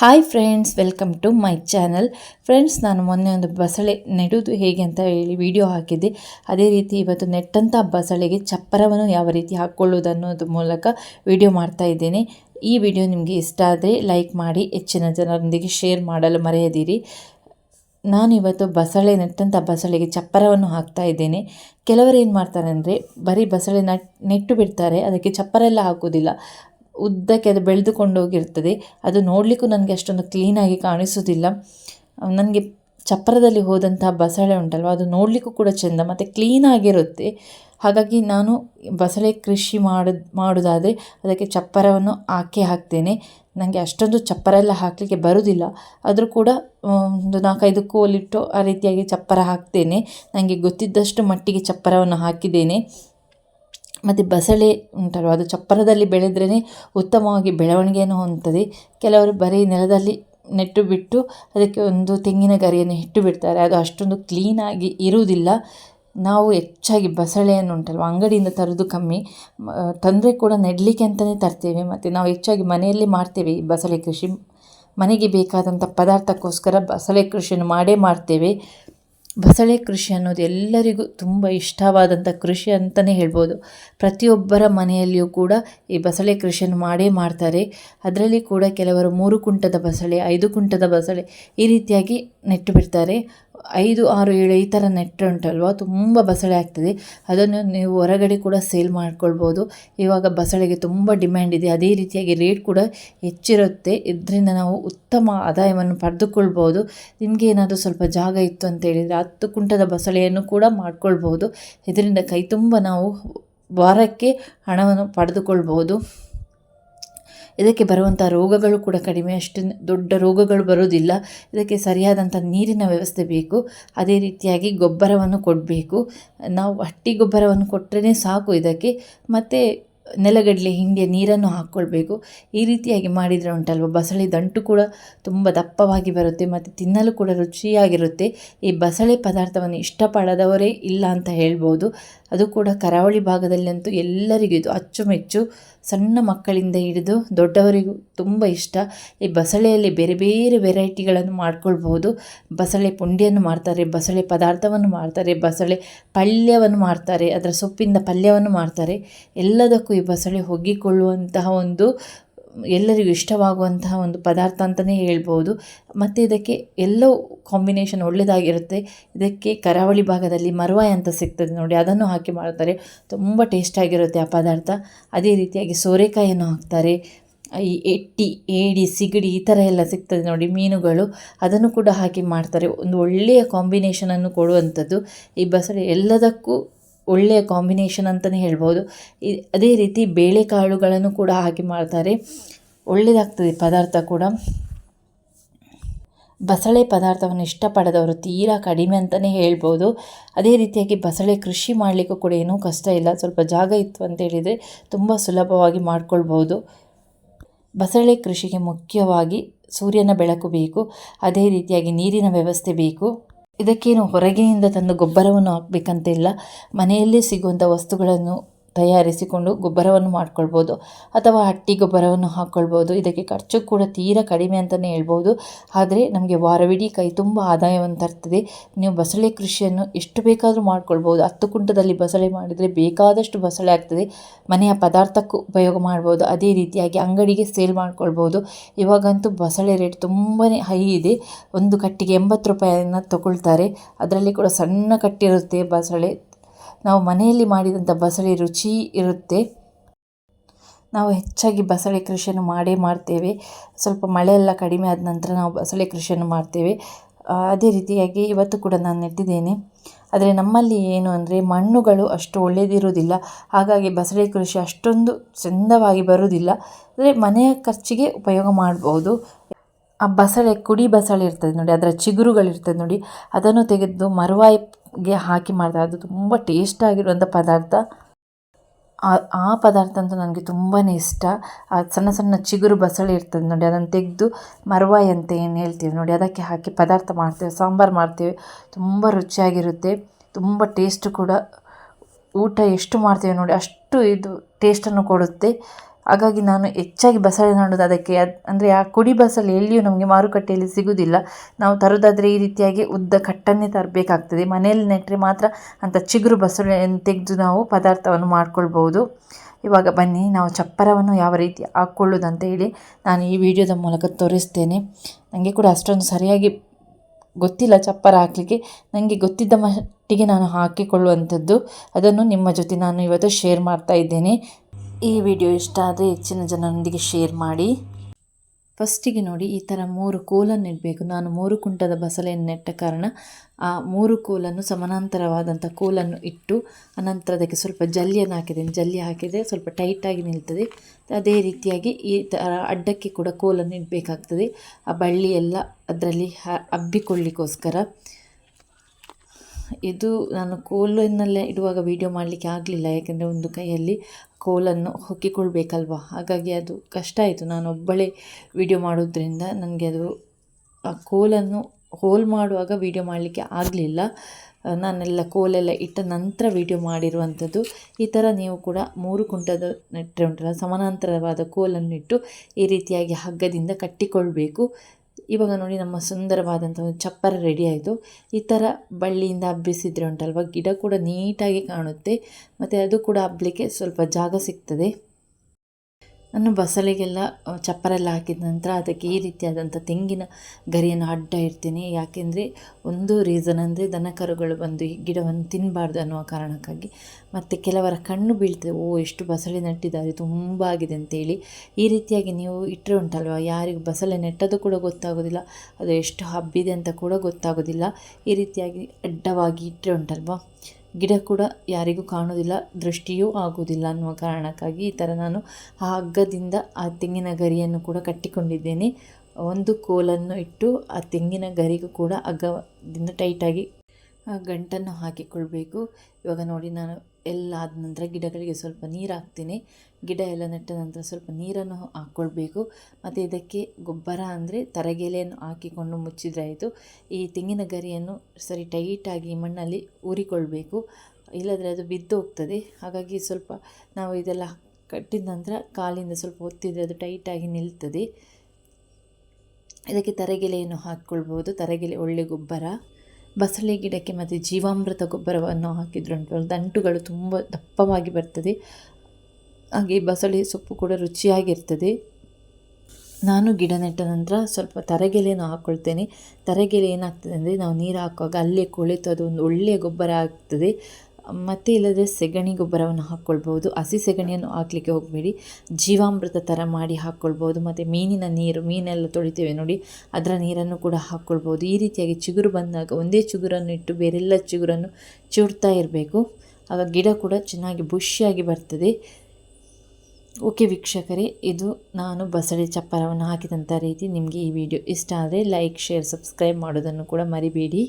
Hi friends welcome to my channel friends ನಾನು ಮೊನ್ನೆ ಒಂದು ಬಸಳೆ ನೆಡೋದು ಹೇಗೆ ಅಂತ ಹೇಳಿ ವಿಡಿಯೋ ಹಾಕಿದ್ದೆ. ಅದೇ ರೀತಿ ಇವತ್ತು ನೆಟ್ಟಂಥ ಬಸಳೆಗೆ ಚಪ್ಪರವನ್ನು ಯಾವ ರೀತಿ ಹಾಕ್ಕೊಳ್ಳೋದು ಅನ್ನೋದ್ರ ಮೂಲಕ ವಿಡಿಯೋ ಮಾಡ್ತಾ ಇದ್ದೇನೆ. ಈ ವಿಡಿಯೋ ನಿಮಗೆ ಇಷ್ಟ ಆದರೆ ಲೈಕ್ ಮಾಡಿ, ಹೆಚ್ಚಿನ ಜನರೊಂದಿಗೆ ಶೇರ್ ಮಾಡಲು ಮರೆಯದಿರಿ. ನಾನು ಇವತ್ತು ಬಸಳೆ ನೆಟ್ಟಂಥ ಬಸಳೆಗೆ ಚಪ್ಪರವನ್ನು ಹಾಕ್ತಾ ಇದ್ದೇನೆ. ಕೆಲವರು ಏನು ಮಾಡ್ತಾರೆ ಅಂದರೆ, ಬರೀ ಬಸಳೆ ನಟ್, ನೆಟ್ಟು ಬಿಡ್ತಾರೆ, ಅದಕ್ಕೆ ಚಪ್ಪರ ಎಲ್ಲ ಹಾಕೋದಿಲ್ಲ ಉದ್ದಕ್ಕೆ ಅದು ಬೆಳೆದುಕೊಂಡು ಹೋಗಿರ್ತದೆ. ಅದು ನೋಡಲಿಕ್ಕೂ ನನಗೆ ಅಷ್ಟೊಂದು ಕ್ಲೀನಾಗಿ ಕಾಣಿಸೋದಿಲ್ಲ. ನನಗೆ ಚಪ್ಪರದಲ್ಲಿ ಹೋದಂತಹ ಬಸಳೆ ಉಂಟಲ್ವ, ಅದು ನೋಡಲಿಕ್ಕೂ ಕೂಡ ಚೆಂದ, ಮತ್ತು ಕ್ಲೀನಾಗಿರುತ್ತೆ ಹಾಗಾಗಿ ನಾನು ಬಸಳೆ ಕೃಷಿ ಮಾಡೋದು ಮಾಡೋದಾದರೆ ಅದಕ್ಕೆ ಚಪ್ಪರವನ್ನು ಹಾಕಿ ಹಾಕ್ತೇನೆ. ನನಗೆ ಅಷ್ಟೊಂದು ಚಪ್ಪರ ಎಲ್ಲ ಹಾಕಲಿಕ್ಕೆ ಬರೋದಿಲ್ಲ. ಆದರೂ ಕೂಡ ಒಂದು ನಾಲ್ಕೈದು ಕೋಲಿಟ್ಟು ಆ ರೀತಿಯಾಗಿ ಚಪ್ಪರ ಹಾಕ್ತೇನೆ. ನನಗೆ ಗೊತ್ತಿದ್ದಷ್ಟು ಮಟ್ಟಿಗೆ ಚಪ್ಪರವನ್ನು ಹಾಕಿದ್ದೇನೆ. ಮತ್ತು ಬಸಳೆ ಉಂಟಲ್ವ? ಅದು ಚಪ್ಪರದಲ್ಲಿ ಬೆಳೆದ್ರೇ ಉತ್ತಮವಾಗಿ ಬೆಳವಣಿಗೆಯನ್ನು ಹೊಂದುತ್ತದೆ. ಕೆಲವರು ಬರೀ ನೆಲದಲ್ಲಿ ನೆಟ್ಟು ಬಿಟ್ಟು ಅದಕ್ಕೆ ಒಂದು ತೆಂಗಿನ ಗರಿಯನ್ನು ಇಟ್ಟು ಬಿಡ್ತಾರೆ. ಅದು ಅಷ್ಟೊಂದು ಕ್ಲೀನಾಗಿ ಇರುವುದಿಲ್ಲ. ನಾವು ಹೆಚ್ಚಾಗಿ ಬಸಳೆಯನ್ನು ಉಂಟಲ್ವ? ಅಂಗಡಿಯಿಂದ ತರೋದು ಕಮ್ಮಿ. ತಂದರೆ ಕೂಡ ನೆಡಲಿಕ್ಕೆ ಅಂತಲೇ ತರ್ತೇವೆ. ಮತ್ತು ನಾವು ಹೆಚ್ಚಾಗಿ ಮನೆಯಲ್ಲಿ ಮಾಡ್ತೇವೆ ಈ ಬಸಳೆ ಕೃಷಿ. ಮನೆಗೆ ಬೇಕಾದಂಥ ಪದಾರ್ಥಕ್ಕೋಸ್ಕರ ಬಸಳೆ ಕೃಷಿಯನ್ನು ಮಾಡೇ ಮಾಡ್ತೇವೆ. ಬಸಳೆ ಕೃಷಿ ಅನ್ನೋದು ಎಲ್ಲರಿಗೂ ತುಂಬ ಇಷ್ಟವಾದಂಥ ಕೃಷಿ ಅಂತಲೇ ಹೇಳ್ಬೋದು. ಪ್ರತಿಯೊಬ್ಬರ ಮನೆಯಲ್ಲಿಯೂ ಕೂಡ ಈ ಬಸಳೆ ಕೃಷಿಯನ್ನು ಮಾಡೇ ಮಾಡ್ತಾರೆ. ಅದರಲ್ಲಿ ಕೂಡ ಕೆಲವರು ಮೂರು ಕುಂಟದ ಬಸಳೆ, ಐದು ಕುಂಟದ ಬಸಳೆ ಈ ರೀತಿಯಾಗಿ ನೆಟ್ಟು ಬಿಡ್ತಾರೆ. ಐದು, ಆರು, ಏಳು ಈ ಥರ ನೆಟ್ಟುಂಟಲ್ವ ತುಂಬ ಬಸಳೆ ಆಗ್ತದೆ. ಅದನ್ನು ನೀವು ಹೊರಗಡೆ ಕೂಡ ಸೇಲ್ ಮಾಡ್ಕೊಳ್ಬೋದು. ಇವಾಗ ಬಸಳೆಗೆ ತುಂಬ ಡಿಮ್ಯಾಂಡ್ ಇದೆ. ಅದೇ ರೀತಿಯಾಗಿ ರೇಟ್ ಕೂಡ ಹೆಚ್ಚಿರುತ್ತೆ. ಇದರಿಂದ ನಾವು ಉತ್ತಮ ಆದಾಯವನ್ನು ಪಡೆದುಕೊಳ್ಬೋದು. ನಿಮಗೆ ಏನಾದರೂ ಸ್ವಲ್ಪ ಜಾಗ ಇತ್ತು ಅಂತ ಹೇಳಿದರೆ ಹತ್ತು ಕುಂಟದ ಬಸಳೆಯನ್ನು ಕೂಡ ಮಾಡ್ಕೊಳ್ಬೋದು. ಇದರಿಂದ ಕೈ ತುಂಬ ನಾವು ವಾರಕ್ಕೆ ಹಣವನ್ನು ಪಡೆದುಕೊಳ್ಬೋದು. ಇದಕ್ಕೆ ಬರುವಂಥ ರೋಗಗಳು ಕೂಡ ಕಡಿಮೆ, ಅಷ್ಟು ದೊಡ್ಡ ರೋಗಗಳು ಬರೋದಿಲ್ಲ ಇದಕ್ಕೆ ಸರಿಯಾದಂಥ ನೀರಿನ ವ್ಯವಸ್ಥೆ ಬೇಕು. ಅದೇ ರೀತಿಯಾಗಿ ಗೊಬ್ಬರವನ್ನು ಕೊಡಬೇಕು. ನಾವು ಹಟ್ಟಿ ಗೊಬ್ಬರವನ್ನು ಕೊಟ್ಟರೆ ಸಾಕು ಇದಕ್ಕೆ. ಮತ್ತು ನೆಲಗಡಲೆ ಹಿಂಡಿಯ ನೀರನ್ನು ಹಾಕ್ಕೊಳ್ಬೇಕು. ಈ ರೀತಿಯಾಗಿ ಮಾಡಿದರೆ ಉಂಟಲ್ವ? ಬಸಳೆ ದಂಟು ಕೂಡ ತುಂಬ ದಪ್ಪವಾಗಿ ಬರುತ್ತೆ ಮತ್ತು ತಿನ್ನಲು ಕೂಡ ರುಚಿಯಾಗಿರುತ್ತೆ. ಈ ಬಸಳೆ ಪದಾರ್ಥವನ್ನು ಇಷ್ಟಪಡದವರೇ ಇಲ್ಲ ಅಂತ ಹೇಳ್ಬೋದು. ಅದು ಕೂಡ ಕರಾವಳಿ ಭಾಗದಲ್ಲಂತೂ ಎಲ್ಲರಿಗೂ ಇದು ಅಚ್ಚುಮೆಚ್ಚು. ಸಣ್ಣ ಮಕ್ಕಳಿಂದ ಹಿಡಿದು ದೊಡ್ಡವರಿಗೂ ತುಂಬ ಇಷ್ಟ. ಈ ಬಸಳೆಯಲ್ಲಿ ಬೇರೆ ಬೇರೆ ವೆರೈಟಿಗಳನ್ನು ಮಾಡ್ಕೊಳ್ಬೋದು ಬಸಳೆ ಪುಂಡಿಯನ್ನು ಮಾಡ್ತಾರೆ, ಬಸಳೆ ಪದಾರ್ಥವನ್ನು ಮಾಡ್ತಾರೆ, ಬಸಳೆ ಪಲ್ಯವನ್ನು ಮಾಡ್ತಾರೆ, ಅದರ ಸೊಪ್ಪಿಂದ ಪಲ್ಯವನ್ನು ಮಾಡ್ತಾರೆ. ಎಲ್ಲದಕ್ಕೂ ಈ ಬಸಳೆ ಒಗ್ಗಿಕೊಳ್ಳುವಂತಹ ಒಂದು ಎಲ್ಲರಿಗೂ ಇಷ್ಟವಾಗುವಂತಹ ಒಂದು ಪದಾರ್ಥ ಅಂತಲೇ ಹೇಳ್ಬೋದು. ಮತ್ತು ಇದಕ್ಕೆ ಎಲ್ಲೋ ಕಾಂಬಿನೇಷನ್ ಒಳ್ಳೆಯದಾಗಿರುತ್ತೆ ಇದಕ್ಕೆ ಕರಾವಳಿ ಭಾಗದಲ್ಲಿ ಮರವಾಯಿ ಅಂತ ಸಿಗ್ತದೆ ನೋಡಿ, ಅದನ್ನು ಹಾಕಿ ಮಾಡ್ತಾರೆ ತುಂಬ ಟೇಸ್ಟಾಗಿರುತ್ತೆ ಆ ಪದಾರ್ಥ. ಅದೇ ರೀತಿಯಾಗಿ ಸೋರೆಕಾಯಿಯನ್ನು ಹಾಕ್ತಾರೆ. ಈ ಎಟ್ಟಿ, ಏಡಿ, ಸಿಗಡಿ ಈ ಥರ ಎಲ್ಲ ಸಿಗ್ತದೆ ನೋಡಿ, ಮೀನುಗಳು. ಅದನ್ನು ಕೂಡ ಹಾಕಿ ಮಾಡ್ತಾರೆ. ಒಂದು ಒಳ್ಳೆಯ ಕಾಂಬಿನೇಷನನ್ನು ಕೊಡುವಂಥದ್ದು. ಈ ಬಸಳೆ ಎಲ್ಲದಕ್ಕೂ ಒಳ್ಳೆಯ ಕಾಂಬಿನೇಷನ್ ಅಂತಲೇ ಹೇಳ್ಬೋದು. ಅದೇ ರೀತಿ ಬೇಳೆಕಾಳುಗಳನ್ನು ಕೂಡ ಹಾಕಿ ಮಾಡ್ತಾರೆ. ಒಳ್ಳೆಯದಾಗ್ತದೆ ಪದಾರ್ಥ ಕೂಡ. ಬಸಳೆ ಪದಾರ್ಥವನ್ನು ಇಷ್ಟಪಡದವರು ತೀರಾ ಕಡಿಮೆ ಅಂತಲೇ ಹೇಳ್ಬೋದು. ಅದೇ ರೀತಿಯಾಗಿ ಬಸಳೆ ಕೃಷಿ ಮಾಡಲಿಕ್ಕೂ ಕೂಡ ಏನೂ ಕಷ್ಟ ಇಲ್ಲ. ಸ್ವಲ್ಪ ಜಾಗ ಇತ್ತು ಅಂತ ಹೇಳಿದರೆ ತುಂಬ ಸುಲಭವಾಗಿ ಮಾಡ್ಕೊಳ್ಬೋದು. ಬಸಳೆ ಕೃಷಿಗೆ ಮುಖ್ಯವಾಗಿ ಸೂರ್ಯನ ಬೆಳಕು ಬೇಕು. ಅದೇ ರೀತಿಯಾಗಿ ನೀರಿನ ವ್ಯವಸ್ಥೆ ಬೇಕು. ಇದಕ್ಕೇನು ಹೊರಗಿನಿಂದ ತಂದು ಗೊಬ್ಬರವನ್ನು ಹಾಕಬೇಕಂತಿಲ್ಲ ಮನೆಯಲ್ಲೇ ಸಿಗುವಂಥ ವಸ್ತುಗಳನ್ನು ತಯಾರಿಸಿಕೊಂಡು ಗೊಬ್ಬರವನ್ನು ಮಾಡ್ಕೊಳ್ಬೋದು ಅಥವಾ ಹಟ್ಟಿ ಗೊಬ್ಬರವನ್ನು ಹಾಕ್ಕೊಳ್ಬೋದು ಇದಕ್ಕೆ ಖರ್ಚು ಕೂಡ ತೀರ ಕಡಿಮೆ ಅಂತಲೇ ಹೇಳ್ಬೋದು. ಆದರೆ ನಮಗೆ ವಾರವಿಡೀ ಕೈ ತುಂಬ ಆದಾಯವನ್ನು ತರ್ತದೆ. ನೀವು ಬಸಳೆ ಕೃಷಿಯನ್ನು ಎಷ್ಟು ಬೇಕಾದರೂ ಮಾಡ್ಕೊಳ್ಬೋದು. ಹತ್ತು ಕುಂಟದಲ್ಲಿ ಬಸಳೆ ಮಾಡಿದರೆ ಬೇಕಾದಷ್ಟು ಬಸಳೆ ಆಗ್ತದೆ. ಮನೆಯ ಪದಾರ್ಥಕ್ಕೂ ಉಪಯೋಗ ಮಾಡ್ಬೋದು. ಅದೇ ರೀತಿಯಾಗಿ ಅಂಗಡಿಗೆ ಸೇಲ್ ಮಾಡ್ಕೊಳ್ಬೋದು. ಇವಾಗಂತೂ ಬಸಳೆ ರೇಟ್ ತುಂಬಾ ಹೈ ಇದೆ. ಒಂದು ಕಟ್ಟಿಗೆ ಎಂಬತ್ತು ರೂಪಾಯಿಯನ್ನು ತಗೊಳ್ತಾರೆ. ಅದರಲ್ಲಿ ಕೂಡ ಸಣ್ಣ ಕಟ್ಟಿರುತ್ತೆ ಬಸಳೆ. ನಾವು ಮನೆಯಲ್ಲಿ ಮಾಡಿದಂಥ ಬಸಳೆ ರುಚಿ ಇರುತ್ತೆ. ನಾವು ಹೆಚ್ಚಾಗಿ ಬಸಳೆ ಕೃಷಿಯನ್ನು ಮಾಡೇ ಮಾಡ್ತೇವೆ. ಸ್ವಲ್ಪ ಮಳೆ ಎಲ್ಲ ಕಡಿಮೆ ಆದ ನಂತರ ನಾವು ಬಸಳೆ ಕೃಷಿಯನ್ನು ಮಾಡ್ತೇವೆ. ಅದೇ ರೀತಿಯಾಗಿ ಇವತ್ತು ಕೂಡ ನಾನು ನೆಟ್ಟಿದ್ದೇನೆ. ಆದರೆ ನಮ್ಮಲ್ಲಿ ಏನು ಅಂದರೆ ಮಣ್ಣುಗಳು ಅಷ್ಟು ಒಳ್ಳೆಯದಿರುವುದಿಲ್ಲ ಹಾಗಾಗಿ ಬಸಳೆ ಕೃಷಿ ಅಷ್ಟೊಂದು ಚೆಂದವಾಗಿ ಬರುವುದಿಲ್ಲ. ಅಂದರೆ ಮನೆಯ ಖರ್ಚಿಗೆ ಉಪಯೋಗ ಮಾಡ್ಬೋದು. ಆ ಬಸಳೆ, ಕುಡಿ ಬಸಳೆ ಇರ್ತದೆ ನೋಡಿ, ಅದರ ಚಿಗುರುಗಳಿರ್ತದೆ ನೋಡಿ, ಅದನ್ನು ತೆಗೆದು ಮರುವಾಯಿಗೆ ಹಾಕಿ ಮಾಡ್ತಾರೆ. ಅದು ತುಂಬ ಟೇಸ್ಟಾಗಿರುವಂಥ ಪದಾರ್ಥ. ಆ ಪದಾರ್ಥ ಅಂತೂ ನನಗೆ ತುಂಬಾ ಇಷ್ಟ. ಆ ಸಣ್ಣ ಸಣ್ಣ ಚಿಗುರು ಬಸಳೆ ಇರ್ತದೆ ನೋಡಿ, ಅದನ್ನು ತೆಗೆದು ಮರವಾಯಿ ಅಂತ ಏನು ಹೇಳ್ತೀವಿ ನೋಡಿ, ಅದಕ್ಕೆ ಹಾಕಿ ಪದಾರ್ಥ ಮಾಡ್ತೇವೆ, ಸಾಂಬಾರು ಮಾಡ್ತೇವೆ. ತುಂಬ ರುಚಿಯಾಗಿರುತ್ತೆ. ತುಂಬ ಟೇಸ್ಟ್ ಕೂಡ. ಊಟ ಎಷ್ಟು ಮಾಡ್ತೇವೆ ನೋಡಿ, ಅಷ್ಟು ಇದು ಟೇಸ್ಟನ್ನು ಕೊಡುತ್ತೆ. ಹಾಗಾಗಿ ನಾನು ಹೆಚ್ಚಾಗಿ ಬಸಳೆ ನೋಡೋದು ಅದಕ್ಕೆ. ಅದು ಅಂದರೆ ಆ ಕುಡಿ ಬಸಳೆ ಎಲ್ಲಿಯೂ ನಮಗೆ ಮಾರುಕಟ್ಟೆಯಲ್ಲಿ ಸಿಗುವುದಿಲ್ಲ ನಾವು ತರೋದಾದರೆ ಈ ರೀತಿಯಾಗಿ ಉದ್ದ ಕಟ್ಟನ್ನೇ ತರಬೇಕಾಗ್ತದೆ. ಮನೆಯಲ್ಲಿ ನೆಟ್ಟರೆ ಮಾತ್ರ ಅಂಥ ಚಿಗುರು ಬಸಳೆಯನ್ನು ತೆಗೆದು ನಾವು ಪದಾರ್ಥವನ್ನು ಮಾಡ್ಕೊಳ್ಬೋದು ಇವಾಗ ಬನ್ನಿ, ನಾವು ಚಪ್ಪರವನ್ನು ಯಾವ ರೀತಿ ಹಾಕ್ಕೊಳ್ಳೋದು ಅಂತ ಹೇಳಿ ನಾನು ಈ ವಿಡಿಯೋದ ಮೂಲಕ ತೋರಿಸ್ತೇನೆ. ನನಗೆ ಕೂಡ ಅಷ್ಟೊಂದು ಸರಿಯಾಗಿ ಗೊತ್ತಿಲ್ಲ ಚಪ್ಪರ ಹಾಕಲಿಕ್ಕೆ. ನನಗೆ ಗೊತ್ತಿದ್ದ ಮಟ್ಟಿಗೆ ನಾನು ಹಾಕಿಕೊಳ್ಳುವಂಥದ್ದು. ಅದನ್ನು ನಿಮ್ಮ ಜೊತೆ ನಾನು ಇವತ್ತು ಶೇರ್ ಮಾಡ್ತಾ ಇದ್ದೇನೆ. ಈ ವಿಡಿಯೋ ಇಷ್ಟ ಆದರೆ ಹೆಚ್ಚಿನ ಜನರೊಂದಿಗೆ ಶೇರ್ ಮಾಡಿ. ಫಸ್ಟಿಗೆ ನೋಡಿ, ಈ ಥರ ಮೂರು ಕೋಲನ್ನು ಇಡಬೇಕು. ನಾನು ಮೂರು ಕುಂಟದ ಬಸಳೆಯನ್ನು ನೆಟ್ಟ ಕಾರಣ ಆ ಮೂರು ಕೋಲನ್ನು ಸಮಾನಾಂತರವಾದಂಥ ಕೋಲನ್ನು ಇಟ್ಟು, ಅನಂತರ ಅದಕ್ಕೆ ಸ್ವಲ್ಪ ಜಲ್ಲಿಯನ್ನು ಹಾಕಿದ್ದೇನೆ. ಜಲ್ಲಿ ಹಾಕಿದರೆ ಸ್ವಲ್ಪ ಟೈಟಾಗಿ ನಿಲ್ತದೆ. ಅದೇ ರೀತಿಯಾಗಿ ಈ ಥರ ಅಡ್ಡಕ್ಕೆ ಕೂಡ ಕೋಲನ್ನು ಇಡಬೇಕಾಗ್ತದೆ. ಆ ಬಳ್ಳಿ ಎಲ್ಲ ಅದರಲ್ಲಿ ಹಬ್ಬಿಕೊಳ್ಳಿಕ್ಕೋಸ್ಕರ. ಇದು ನಾನು ಕೋಲನ್ನಲ್ಲೇ ಇಡುವಾಗ ವೀಡಿಯೋ ಮಾಡಲಿಕ್ಕೆ ಆಗಲಿಲ್ಲ, ಯಾಕೆಂದರೆ ಒಂದು ಕೈಯಲ್ಲಿ ಕೋಲನ್ನು ಹೊಕ್ಕಿಕೊಳ್ಬೇಕಲ್ವ? ಹಾಗಾಗಿ ಅದು ಕಷ್ಟ ಆಯಿತು. ನಾನು ಒಬ್ಬಳೇ ವೀಡಿಯೋ ಮಾಡೋದ್ರಿಂದ ನನಗೆ ಅದು, ಆ ಕೋಲನ್ನು ಹೋಲ್ ಮಾಡುವಾಗ ವೀಡಿಯೋ ಮಾಡಲಿಕ್ಕೆ ಆಗಲಿಲ್ಲ. ನಾನೆಲ್ಲ ಕೋಲೆಲ್ಲ ಇಟ್ಟ ನಂತರ ವೀಡಿಯೋ ಮಾಡಿರುವಂಥದ್ದು. ಈ ಥರ ನೀವು ಕೂಡ ಮೂರು ಕುಂಟದ ನೆಟ್ಟರೆ ಉಂಟಲ್ಲ, ಸಮಾನಾಂತರವಾದ ಕೋಲನ್ನು ಇಟ್ಟು ಈ ರೀತಿಯಾಗಿ ಹಗ್ಗದಿಂದ ಕಟ್ಟಿಕೊಳ್ಬೇಕು. ಇವಾಗ ನೋಡಿ ನಮ್ಮ ಸುಂದರವಾದಂಥ ಒಂದು ಚಪ್ಪರ ರೆಡಿ ಆಯಿತು. ಈ ಥರ ಬಳ್ಳಿಯಿಂದ ಹಬ್ಬಿಸಿದ್ರೆ ಉಂಟಲ್ವ? ಗಿಡ ಕೂಡ ನೀಟಾಗಿ ಕಾಣುತ್ತೆ. ಮತ್ತು ಅದು ಕೂಡ ಹಬ್ಬಲಿಕ್ಕೆ ಸ್ವಲ್ಪ ಜಾಗ ಸಿಗ್ತದೆ. ನಾನು ಬಸಳೆಗೆಲ್ಲ ಚಪ್ಪರೆಲ್ಲ ಹಾಕಿದ ನಂತರ ಅದಕ್ಕೆ ಈ ರೀತಿಯಾದಂಥ ತೆಂಗಿನ ಗರಿಯನ್ನು ಅಡ್ಡ ಇಡ್ತೀನಿ. ಯಾಕೆಂದರೆ ಒಂದು ರೀಸನ್ ಅಂದರೆ ದನ ಕರುಗಳು ಬಂದು ಈ ಗಿಡವನ್ನು ತಿನ್ನಬಾರ್ದು ಅನ್ನುವ ಕಾರಣಕ್ಕಾಗಿ. ಮತ್ತು ಕೆಲವರ ಕಣ್ಣು ಬೀಳ್ತದೆ, ಓ, ಎಷ್ಟು ಬಸಳೆ ನೆಟ್ಟಿದ್ದಾರೆ, ತುಂಬ ಆಗಿದೆ ಅಂತೇಳಿ. ಈ ರೀತಿಯಾಗಿ ನೀವು ಇಟ್ಟರೆ ಉಂಟಲ್ವ, ಯಾರಿಗೂ ಬಸಳೆ ನೆಟ್ಟದ್ದು ಕೂಡ ಗೊತ್ತಾಗೋದಿಲ್ಲ, ಅದು ಎಷ್ಟು ಹಬ್ಬಿದೆ ಅಂತ ಕೂಡ ಗೊತ್ತಾಗೋದಿಲ್ಲ. ಈ ರೀತಿಯಾಗಿ ಅಡ್ಡವಾಗಿ ಇಟ್ಟರೆ ಉಂಟಲ್ವ? ಗಿಡ ಕೂಡ ಯಾರಿಗೂ ಕಾಣೋದಿಲ್ಲ ದೃಷ್ಟಿಯೂ ಆಗುವುದಿಲ್ಲ ಅನ್ನುವ ಕಾರಣಕ್ಕಾಗಿ ಈ ಥರ ನಾನು ಆ ಹಗ್ಗದಿಂದ ಆ ತೆಂಗಿನ ಗರಿಯನ್ನು ಕೂಡ ಕಟ್ಟಿಕೊಂಡಿದ್ದೇನೆ. ಒಂದು ಕೋಲನ್ನು ಇಟ್ಟು ಆ ತೆಂಗಿನ ಗರಿಗೂ ಕೂಡ ಹಗ್ಗದಿಂದ ಟೈಟಾಗಿ ಗಂಟನ್ನು ಹಾಕಿಕೊಳ್ಬೇಕು. ಇವಾಗ ನೋಡಿ ನಾನು ಎಲ್ಲ ಆದ ನಂತರ ಗಿಡಗಳಿಗೆ ಸ್ವಲ್ಪ ನೀರು ಹಾಕ್ತೀನಿ. ಗಿಡ ಎಲ್ಲ ನೆಟ್ಟ ನಂತರ ಸ್ವಲ್ಪ ನೀರನ್ನು ಹಾಕ್ಕೊಳ್ಬೇಕು ಮತ್ತು ಇದಕ್ಕೆ ಗೊಬ್ಬರ ಅಂದರೆ ತರಗೆಲೆಯನ್ನು ಹಾಕಿಕೊಂಡು ಮುಚ್ಚಿದ್ರೆ ಆಯಿತು. ಈ ತೆಂಗಿನ ಗರಿಯನ್ನು ಸರಿ ಟೈಟಾಗಿ ಮಣ್ಣಲ್ಲಿ ಊರಿಕೊಳ್ಬೇಕು. ಇಲ್ಲದ್ರೆ ಅದು ಬಿದ್ದು ಹೋಗ್ತದೆ. ಹಾಗಾಗಿ ಸ್ವಲ್ಪ ನಾವು ಇದೆಲ್ಲ ಕಟ್ಟಿದ ನಂತರ ಕಾಲಿಂದ ಸ್ವಲ್ಪ ಒತ್ತಿದರೆ ಅದು ಟೈಟಾಗಿ ನಿಲ್ತದೆ. ಇದಕ್ಕೆ ತರಗೆಲೆಯನ್ನು ಹಾಕ್ಕೊಳ್ಬೋದು. ತರಗೆಲೆ ಒಳ್ಳೆ ಗೊಬ್ಬರ. ಬಸಳೆ ಗಿಡಕ್ಕೆ ಮತ್ತು ಜೀವಾಮೃತ ಗೊಬ್ಬರವನ್ನು ಹಾಕಿದ್ರುಂಟು ದಂಟುಗಳು ತುಂಬ ದಪ್ಪವಾಗಿ ಬರ್ತದೆ. ಹಾಗೆ ಬಸಳೆ ಸೊಪ್ಪು ಕೂಡ ರುಚಿಯಾಗಿರ್ತದೆ. ನಾನು ಗಿಡ ನೆಟ್ಟ ನಂತರ ಸ್ವಲ್ಪ ತರಗೆಲೆಯನ್ನು ಹಾಕ್ಕೊಳ್ತೇನೆ ತರಗೆಲೆ ಏನಾಗ್ತದೆ ಅಂದರೆ ನಾವು ನೀರು ಹಾಕುವಾಗ ಅಲ್ಲೇ ಕೊಳೆತು, ಅದು ಒಂದು ಒಳ್ಳೆಯ ಗೊಬ್ಬರ ಆಗ್ತದೆ. ಮತ್ತು ಇಲ್ಲದ್ರೆ ಸೆಗಣಿ ಗೊಬ್ಬರವನ್ನು ಹಾಕ್ಕೊಳ್ಬೋದು ಹಸಿ ಸೆಗಣಿಯನ್ನು ಹಾಕಲಿಕ್ಕೆ ಹೋಗಬೇಡಿ. ಜೀವಾಮೃತ ಥರ ಮಾಡಿ ಹಾಕ್ಕೊಳ್ಬೋದು ಮತ್ತು ಮೀನಿನ ನೀರು, ಮೀನೆಲ್ಲ ತೊಳಿತೇವೆ ನೋಡಿ, ಅದರ ನೀರನ್ನು ಕೂಡ ಹಾಕ್ಕೊಳ್ಬೋದು ಈ ರೀತಿಯಾಗಿ ಚಿಗುರು ಬಂದಾಗ ಒಂದೇ ಚಿಗುರನ್ನು ಇಟ್ಟು ಬೇರೆಲ್ಲ ಚಿಗುರನ್ನು ಚೂಡ್ತಾ ಇರಬೇಕು. ಆಗ ಗಿಡ ಕೂಡ ಚೆನ್ನಾಗಿ ಬುಷಿಯಾಗಿ ಬರ್ತದೆ. ಓಕೆ ವೀಕ್ಷಕರೇ, ಇದು ನಾನು ಬಸಳೆ ಚಪ್ಪರವನ್ನು ಹಾಕಿದಂಥ ರೀತಿ ನಿಮಗೆ ಈ ವಿಡಿಯೋ ಇಷ್ಟ ಆದರೆ ಲೈಕ್, ಶೇರ್, ಸಬ್ಸ್ಕ್ರೈಬ್ ಮಾಡೋದನ್ನು ಕೂಡ ಮರಿಬೇಡಿ.